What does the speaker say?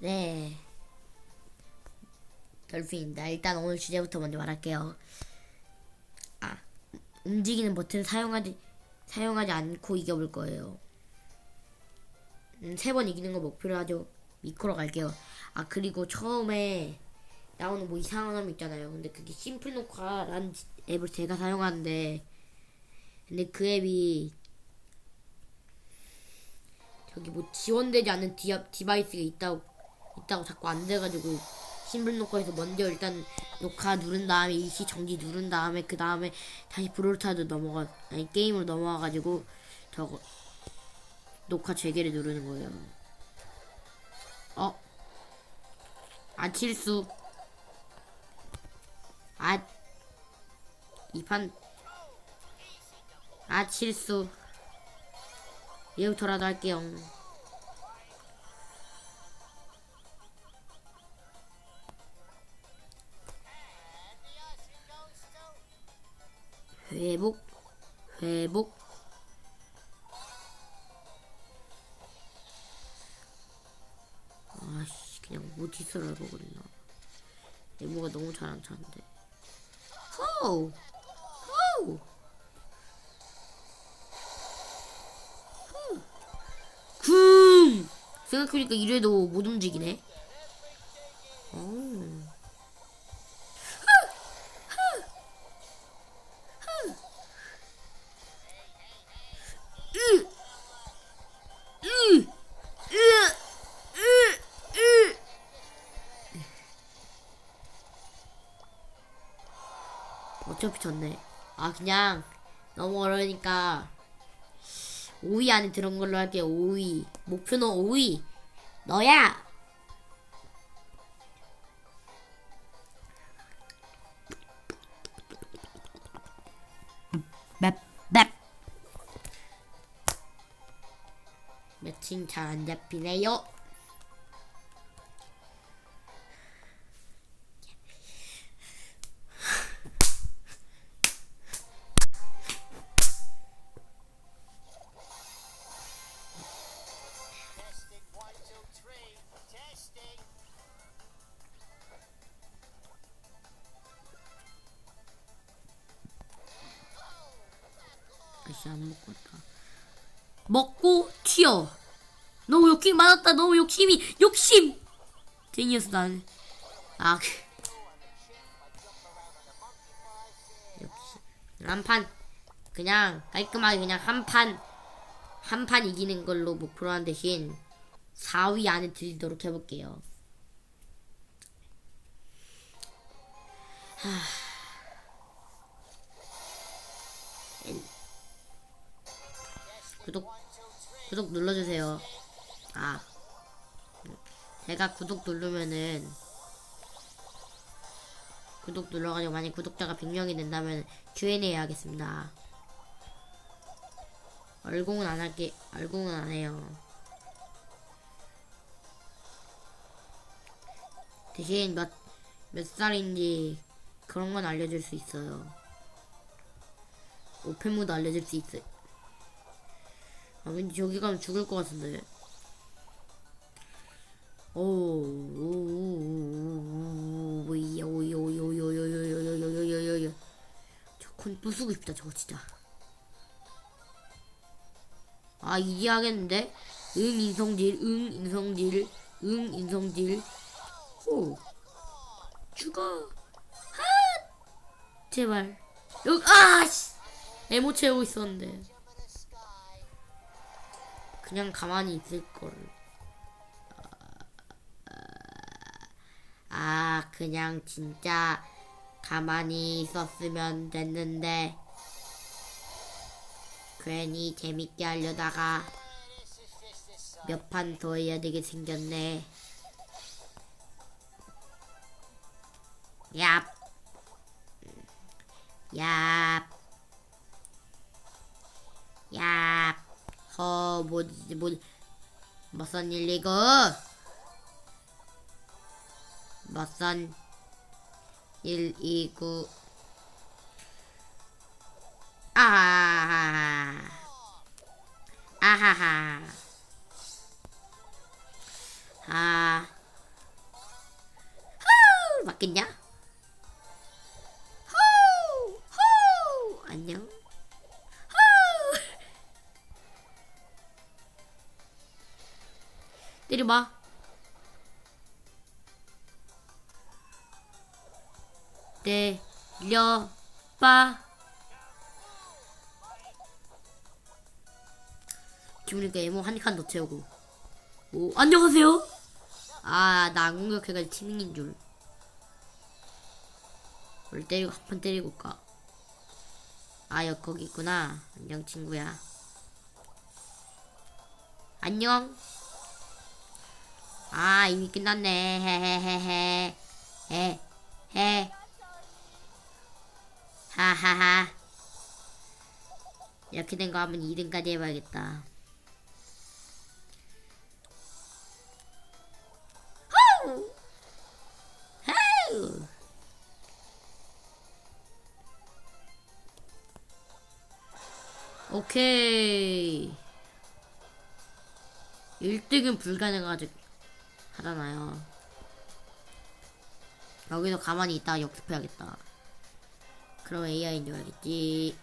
네. dolphin입니다. 일단 오늘 주제부터 먼저 말할게요. 아, 움직이는 버튼을 사용하지 사용하지 않고 이겨볼 거예요. 음, 세 번 이기는 거 목표로 하죠. 미코로 갈게요. 아 그리고 처음에 나오는 뭐 이상한 놈 있잖아요. 근데 그게 심플 녹화라는 앱을 제가 사용하는데 근데 그 앱이 저기 뭐 지원되지 않는 디, 디바이스가 있다고 있다고 자꾸 안 돼가지고 심플 녹화에서 먼저 일단 녹화 누른 다음에 일시 정지 누른 다음에 그 다음에 다시 브롤타드 넘어가 아니 게임으로 넘어와가지고 저거 녹화 재개를 누르는 거예요. 어? 아 실수. 아 이판 아 실수. 얘부터라도 할게요. 회복, 회복. 아씨, 그냥 모티스라고 그랬나. 네모가 너무 잘 안 차는데. 호우! 호우! 쿵! 생각해보니까 이래도 못 움직이네. 어차피 졌네. 아 그냥 너무 어려우니까 5위 안에 들은 걸로 할게요. 5위. 목표는 5위. 너야. 맵, 맵. 매칭 잘 안 잡히네요. 아씨 안 먹고 왔다. 먹고 튀어. 너무 욕심 많았다. 너무 욕심이 욕심. 제니어스 난. 아. 그. 역시 한판 그냥 깔끔하게 그냥 한 판 한 판 이기는 걸로 목표로 한 대신 4위 안에 들도록 해볼게요. 구독 구독 눌러주세요. 아 제가 구독 누르면은 구독 눌러가지고 만약 구독자가 100명이 된다면 Q&A 하겠습니다. 얼공은 안 할게 얼공은 안 해요. 대신 몇, 몇 살인지 그런 건 알려줄 수 있어요. 오펜모드 알려줄 수 있어요. 아, 왠지 저기 가면 죽을 것 같은데. 오, 오, 오, 오, 오, 오이야, 오이, 오이, 오이, 오이, 오이, 오이, 오이, 오이, 오이, 오이, 오이. 저건 부수고 싶다, 저거 진짜. 아, 이제 하겠는데? 응, 인성질, 응, 인성질, 응, 인성질. 호. 죽어. 하! 제발. 여기, 아, 씨! 에모 채우고 있었는데. 그냥 가만히 있을 걸. 아, 그냥 진짜 가만히 있었으면 됐는데. 괜히 재밌게 하려다가 몇 판 더 해야 되게 생겼네. 얍. 얍. 얍. 어 뭐지 뭐 맞선 일리고? 맞선 129 아하하 아하하. 아. 후! 맞겠냐? 때려봐. 때려봐. 기분이니까 에모 한 칸 더 채우고. 오, 안녕하세요? 아, 나 안 공격해가지고 티밍인 줄. 뭘 때리고, 한 판 때리고 가. 아, 여기 거기 있구나. 안녕, 친구야. 안녕. 아, 이미 끝났네. 헤헤헤헤. 헤, 헤. 하하하. 이렇게 된 거 하면 2등까지 해봐야겠다. 호우! 호우! 오케이. 1등은 불가능하지, 하잖아요. 여기서 가만히 있다가 역습해야겠다. 그럼 AI인 줄 알겠지.